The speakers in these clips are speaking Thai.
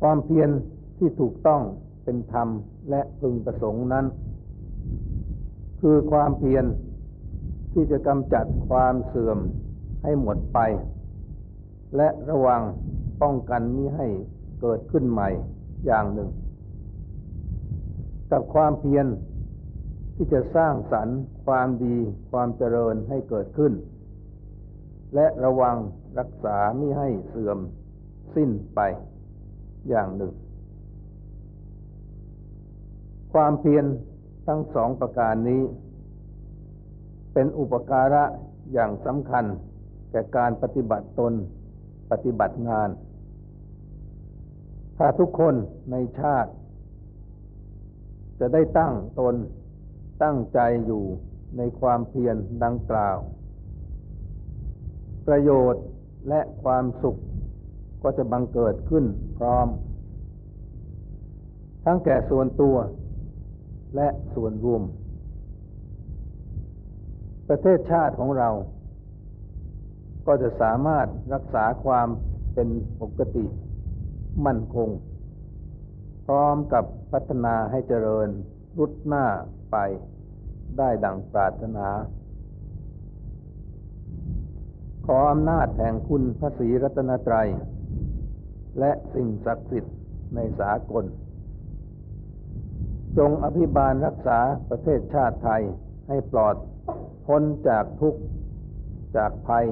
ความเพียรที่ถูกต้องเป็นธรรมและพึงประสงค์นั้น คือความเพียรที่จะกำจัดความเสื่อมให้หมดไป และระวังป้องกันมิให้เกิดขึ้นใหม่อย่างหนึ่ง กับความเพียรที่จะสร้างสรรค์ความดีความเจริญให้เกิดขึ้น และระวังรักษามิให้เสื่อมสิ้นไป อย่างหนึ่ง ความเพียรทั้งสองประการนี้ เป็นอุปการะอย่างสำคัญ แก่การปฏิบัติตนปฏิบัติงาน ถ้าทุกคนในชาติ จะได้ตั้งตนตั้งใจอยู่ในความเพียรดังกล่าว ประโยชน์และความสุข ก็จะบังเกิดขึ้นพร้อม ทั้งแก่ส่วนตัว และส่วนรวม ประเทศชาติของเรา ก็จะสามารถรักษาความเป็นปกติ มั่นคง พร้อมกับพัฒนาให้เจริญรุดหน้าไปได้ดังปรารถนา ขออำนาจแห่งคุณพระศรีรัตนตรัย และสิ่งศักดิ์สิทธิ์ในสากล จงอภิบาลรักษาประเทศชาติไทยให้ปลอด พ้นจากทุกข์จากภัย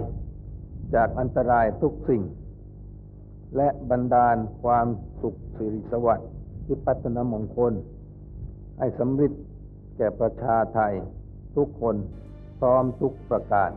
จากอันตรายทุกสิ่ง และบรรดาลความสุขสิริสวัสดิ์ที่พัฒนมงคล ให้สำเร็จแก่ประชาไทยทุกคนพร้อมทุกประการ